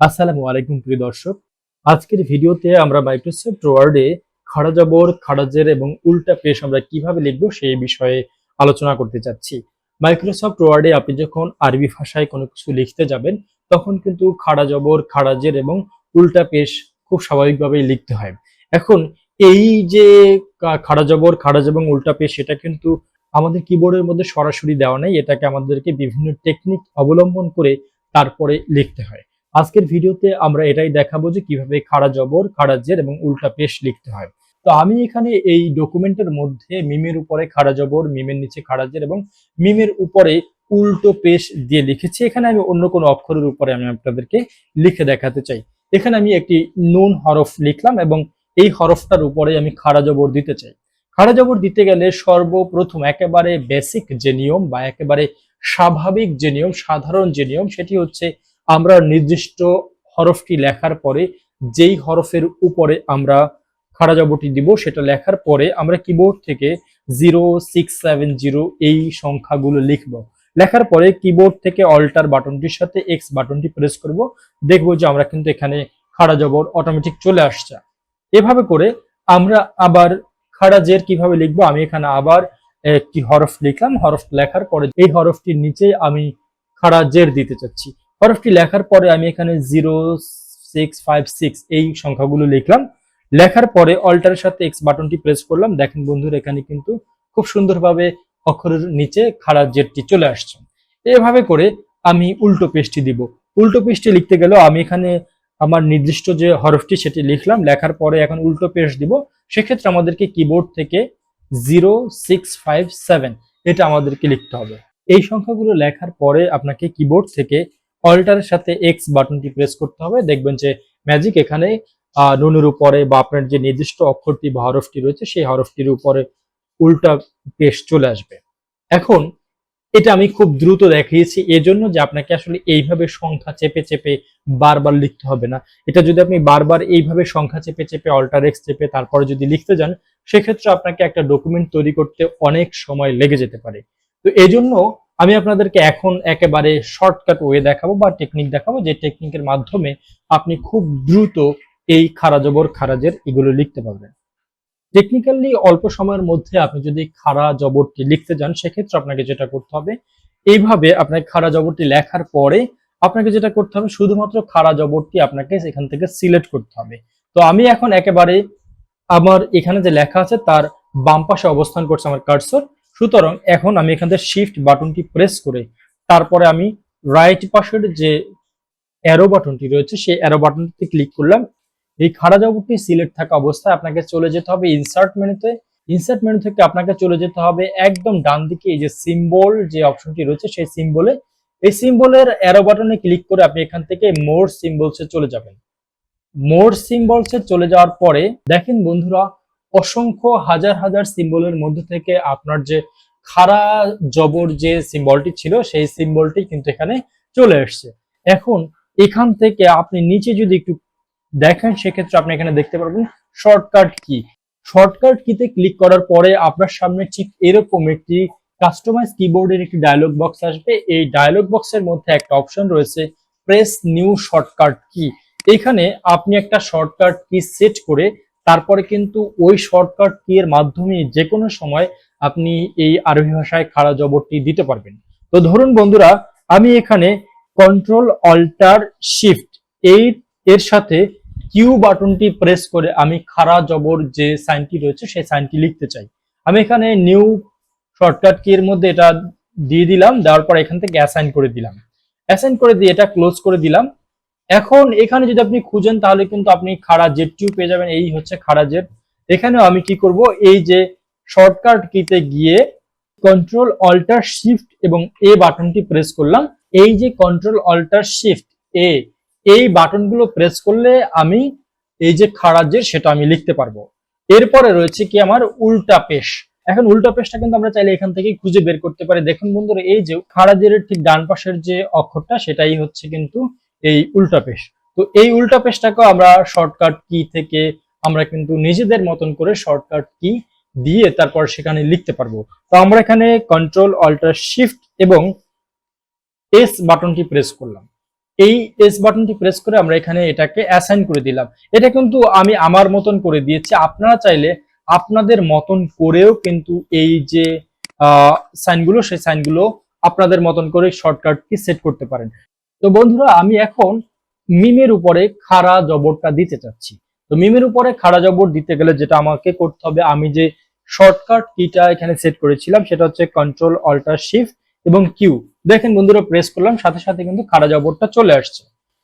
আসসালামু আলাইকুম প্রিয় দর্শক। আজকের ভিডিওতে আমরা মাইক্রোসফট ওয়ার্ডে খাড়া জবর খাড়াজের এবং উল্টা পেশ আমরা কীভাবে লিখব সেই বিষয়ে আলোচনা করতে চাচ্ছি। মাইক্রোসফট ওয়ার্ডে আপনি যখন আরবি ভাষায় কোনো কিছু লিখতে যাবেন, তখন কিন্তু খাড়া জবর খাড়াজের এবং উল্টা পেশ খুব স্বাভাবিকভাবেই লিখতে হয়। এখন এই যে খাড়া জবর খাড়াজ এবং উল্টা পেশ, সেটা কিন্তু আমাদের কিবোর্ডের মধ্যে সরাসরি দেওয়া নেই। এটাকে আমাদেরকে বিভিন্ন টেকনিক অবলম্বন করে তারপরে লিখতে হয়। আজকের ভিডিওতে আমরা এটাই দেখাবো যে কীভাবে খাড়া জবর, খাড়া জের এবং উল্টা পেশ লিখতে হয়। তো আমি এখানে এই ডকুমেন্টের মধ্যে মিমের উপরে খাড়া জবর, মিমের নিচে খাড়া জের এবং মিমের উপরে উল্টো পেশ দিয়ে লিখেছি। এখানে আমি অন্য কোনো অক্ষরের উপরে আমি আপনাদেরকে লিখে দেখাতে চাই। এখানে আমি একটি নুন হরফ লিখলাম এবং এই হরফটার উপরে আমি খাড়া জবর দিতে চাই। খাড়া জবর দিতে গেলে সর্বপ্রথম একেবারে বেসিক যে নিয়ম বা একেবারে স্বাভাবিক যে নিয়ম, সাধারণ যে নিয়ম, সেটি হচ্ছে আমরা নির্দিষ্ট হরফটি লেখার পরে, যেই হরফের উপরে আমরা খাড়া জবরটি দিব, সেটা লেখার পরে আমরা কিবোর্ড থেকে জিরো সিক্স সেভেন জিরো এই সংখ্যাগুলো লিখব। লেখার পরে কিবোর্ড থেকে অল্টার বাটনটির সাথে এক্স বাটনটি প্রেস করব। দেখব যে আমরা কিন্তু এখানে খাড়া জবর অটোমেটিক চলে আসছে। এভাবে করে আমরা আবার খাড়া জের কীভাবে লিখব, আমি এখানে আবার একটি হরফ লিখলাম। হরফ লেখার পরে এই হরফটির নিচে আমি খাড়া জের দিতে চাচ্ছি। হরফটি লেখার পরে আমি এখানে জিরো, সিক্স, ফাইভ, সিক্স এই সংখ্যাগুলো লিখলাম। লেখার পরে অল্টারের সাথে এক্স বাটনটি প্রেস করলাম। দেখেন বন্ধুরা, এখানে কিন্তু খুব সুন্দরভাবে অক্ষরের নিচে খাড়া জেটটি চলে আসছে। এভাবে করে আমি উল্টো পেজটি দিব। উল্টো পেজটি লিখতে গেলেও আমি এখানে আমার নির্দিষ্ট যে হরফটি সেটি লিখলাম। লেখার পরে এখন উল্টো পেজ দিব। সেক্ষেত্রে আমাদেরকে কিবোর্ড থেকে জিরো, সিক্স, ফাইভ, সেভেন এটা আমাদেরকে লিখতে হবে। এই সংখ্যাগুলো লেখার পরে আপনাকে কিবোর্ড থেকে অল্টারের সাথে এক্স বাটনটি প্রেস করতে হবে। দেখবেন যে ম্যাজিক এখানে নুনের উপরে বা আপনার যে নির্দিষ্ট অক্ষরটি বা হরফটি রয়েছে, সেই হরফটির উপরে উল্টা পেশ চলে আসবে। এখন এটা আমি খুব দ্রুত দেখিয়েছি, এজন্য যে আপনাকে আসলে এইভাবে সংখ্যা চেপে চেপে বারবার লিখতে হবে না। এটা যদি আপনি বারবার এইভাবে সংখ্যা চেপে চেপে অল্টার এক্স চেপে তারপরে যদি লিখতে যান, সেক্ষেত্রে আপনাকে একটা ডকুমেন্ট তৈরি করতে অনেক সময় লেগে যেতে পারে। তো এই জন্য আমি আপনাদেরকে এখন একেবারে শর্টকাট ওয়ে দেখাবো বা টেকনিক দেখাবো, যে টেকনিকের মাধ্যমে আপনি খুব দ্রুত এই খারা জবর খারাজের এগুলো লিখতে পারবেন। টেকনিক্যালি অল্প সময়ের মধ্যে আপনি যদি খাড়া জবরটি লিখতে যান, সেক্ষেত্রে আপনাকে যেটা করতে হবে, এইভাবে আপনাকে খাড়া জবরটি লেখার পরে আপনাকে যেটা করতে হবে, শুধুমাত্র খাড়া জবরটি আপনাকে এখান থেকে সিলেক্ট করতে হবে। তো আমি এখন একেবারে আমার এখানে যে লেখা আছে, তার বাম পাশে অবস্থান করছে আমার কার্সর সুতরাং এখন আমি এখান থেকে শিফট বাটনটি প্রেস করে তারপরে আমি রাইট পাশের যে অ্যারো বাটনটি রয়েছে, সেই অ্যারো বাটনটিতে ক্লিক করলাম। এই খাড়া জবরটি সিলেক্ট থাকা অবস্থায় আপনাকে চলে যেতে হবে ইনসার্ট মেনুতে ইনসার্ট মেনু থেকে আপনাকে চলে যেতে হবে একদম ডান দিকে এই যে সিম্বল যে অপশনটি রয়েছে, সেই সিম্বলে এই সিম্বলের অ্যারো বাটনে ক্লিক করে আপনি এখান থেকে মোর সিম্বলসে চলে যাবেন। মোর সিম্বলসে চলে যাওয়ার পরে দেখেন বন্ধুরা অসংখ্য হাজার হাজার সিম্বলের মধ্যে থেকে আপনার যে খাড়া জবর যে সিম্বলটি ছিল, সেই সিম্বলটি কিন্তু এখানে চলে এসছে। এখন এখান থেকে আপনি নিচে যদি একটু দেখেন, সেক্ষেত্রে আপনি এখানে দেখতে পারবেন শর্টকাট কি। শর্টকাট কিতে ক্লিক করার পরে আপনার সামনে ঠিক এরকম একটি কাস্টমাইজ কিবোর্ডের একটি ডায়লগ বক্স আসবে। এই ডায়লগ বক্সের মধ্যে একটা অপশন রয়েছে প্রেস নিউ শর্টকাট কি এখানে আপনি একটা শর্টকাট কি সেট করে তারপরে কিন্তু ওই শর্টকাট কি এর মাধ্যমে যে কোনো সময় আপনি এই আরবি ভাষায় খাড়া জবরটি দিতে পারবেন। তো ধরুন বন্ধুরা, আমি এখানে কন্ট্রোল অল্টার শিফট এই এর সাথে কিউ বাটনটি প্রেস করে আমি খাড়া জবর যে সাইনটি রয়েছে সেই সাইনটি লিখতে চাই। আমি এখানে নিউ শর্টকাট কি এর মধ্যে এটা দিয়ে দিলাম, দেওয়ার পর এখান থেকে অ্যাসাইন করে দিলাম। অ্যাসাইন করে দিয়ে এটা ক্লোজ করে দিলাম। এখন এখানে যদি আপনি খুঁজেন, তাহলে কিন্তু আপনি খাড়া জেটটিও পেয়ে যাবেন। এই হচ্ছে খাড়া জেট। এখানেও আমি কি করব? এই যে শর্টকাট কিতে গিয়ে কন্ট্রোল অল্টার শিফট এবং এ বাটনটি প্রেস করলাম। এই যে কন্ট্রোল অল্টার শিফট এ এই বাটনগুলো প্রেস করলে আমি এই যে খারাজের সেটা আমি লিখতে পারব। এরপরে রয়েছে কি আমার উল্টা পেশ। এখন উল্টা পেশটা কিন্তু আমরা চাইলে এখান থেকে খুঁজে বের করতে পারি। দেখুন বন্ধুরা, এই যে খারাজের ঠিক ডান পাশের যে অক্ষরটা, সেটাই হচ্ছে কিন্তু এই উল্টা পেশ। তো এই উল্টা পেশটাকেও আমরা শর্টকাট কি থেকে আমরা কিন্তু নিজেদের মতন করে শর্টকাট কি দিয়ে তারপর সেখানে লিখতে পারব। তো আমরা এখানে কন্ট্রোল অল্টার শিফট এবং এস বাটনটি প্রেস করলাম। এই এস বাটনটি প্রেস করে আমরা এখানে এটাকে অ্যাসাইন করে দিলাম। এটা কিন্তু আমি আমার মতন করে দিয়েছি। আপনারা চাইলে আপনাদের মতন করেও কিন্তু এই যে সাইনগুলো সেই সাইনগুলো আপনাদের মতন করে শর্টকাট কি সেট করতে পারেন। তো বন্ধুরা, আমি এখন মিমের উপরে খাড়া জবরটা দিতে চাচ্ছি। তো মিমের উপরে খাড়া জবর দিতে গেলে যেটা আমাকে করতে হবে, আমি যে শর্টকাট কিটা এখানে সেট করেছিলাম, সেটা হচ্ছে কন্ট্রোল অল্টার শিফট এবং কিউ দেখেন বন্ধুরা প্রেস করলাম, সাথে সাথে কিন্তু খাড়া জবরটা চলে আসছে।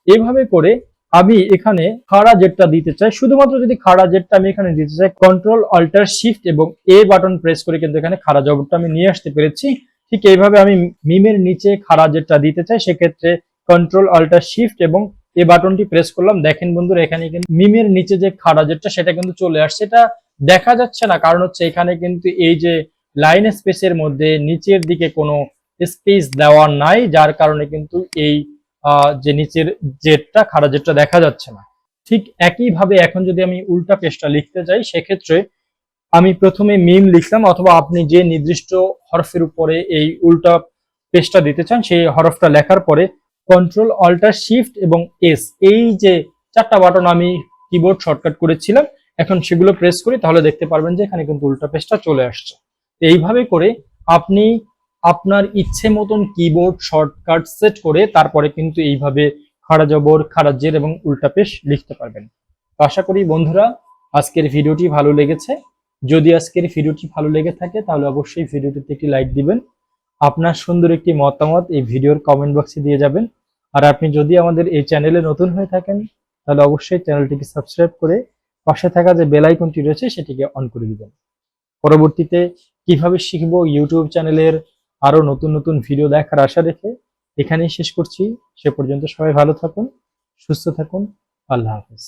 এইভাবে করে আমি এখানে খাড়া জেটটা দিতে চাই। শুধুমাত্র যদি খাড়া জেটটা আমি এখানে দিতে চাই কন্ট্রোল অল্টার শিফট এবং এ বাটন প্রেস করে কিন্তু এখানে খাড়া জবরটা আমি নিয়ে আসতে পেরেছি। ঠিক এইভাবে আমি মিমের নিচে খাড়া জেটটা দিতে চাই, সেক্ষেত্রে কন্ট্রোল অল্টার শিফট এবং এই বাটনটি প্রেস করলাম। দেখেন বন্ধুরা, এখানে কিন্তু মিমের নিচে যে খাড়া জেটটা সেটা কিন্তু চলে আসছে। এটা দেখা যাচ্ছে না, কারণ হচ্ছে এখানে কিন্তু এই যে লাইন স্পেসের মধ্যে নিচের দিকে কোনো স্পেস দেওয়া নাই, যার কারণে কিন্তু এই যে নিচের জেটটা, খাড়া জেটটা দেখা যাচ্ছে না। ঠিক একইভাবে এখন যদি আমি উল্টা পেজটা লিখতে যাই, সেক্ষেত্রে আমি প্রথমে মিম লিখলাম, অথবা আপনি যে নির্দিষ্ট হরফের উপরে এই উল্টা পেজটা দিতে চান, সেই হরফটা লেখার পরে কন্ট্রোল অল্টার শিফট এবং এস এই যে চারটা বাটন আমি কিবোর্ড শর্টকাট করেছিলাম, এখন সেগুলো প্রেস করি, তাহলে দেখতে পারবেন যে এখানে কিন্তু উল্টা পেজটা চলে আসছে। এইভাবে করে আপনি আপনার ইচ্ছে মতন কিবোর্ড শর্টকাট সেট করে তারপরে কিন্তু এইভাবে খাড়া জবর খাড়া জের এবং উল্টা পেশ লিখতে পারবেন। আশা করি বন্ধুরা, আজকের ভিডিওটি ভালো লেগেছে। যদি আজকের ভিডিওটি ভালো লেগে থাকে, তাহলে অবশ্যই ভিডিওটিতে একটি লাইক দিবেন। আপনার সুন্দর একটি মতামত এই ভিডিওর কমেন্ট বক্সে দিয়ে যাবেন। আর আপনি যদি আমাদের এই চ্যানেলে নতুন হয়ে থাকেন, তাহলে অবশ্যই চ্যানেলটিকে সাবস্ক্রাইব করে পাশে থাকা যে বেল আইকনটি রয়েছে, সেটিকে অন করে দিবেন। পরবর্তীতে কীভাবে শিখব ইউটিউব চ্যানেলের আরও নতুন নতুন ভিডিও দেখার আশা রেখে এখানেই শেষ করছি। সে পর্যন্ত সবাই ভালো থাকুন, সুস্থ থাকুন। আল্লাহ হাফেজ।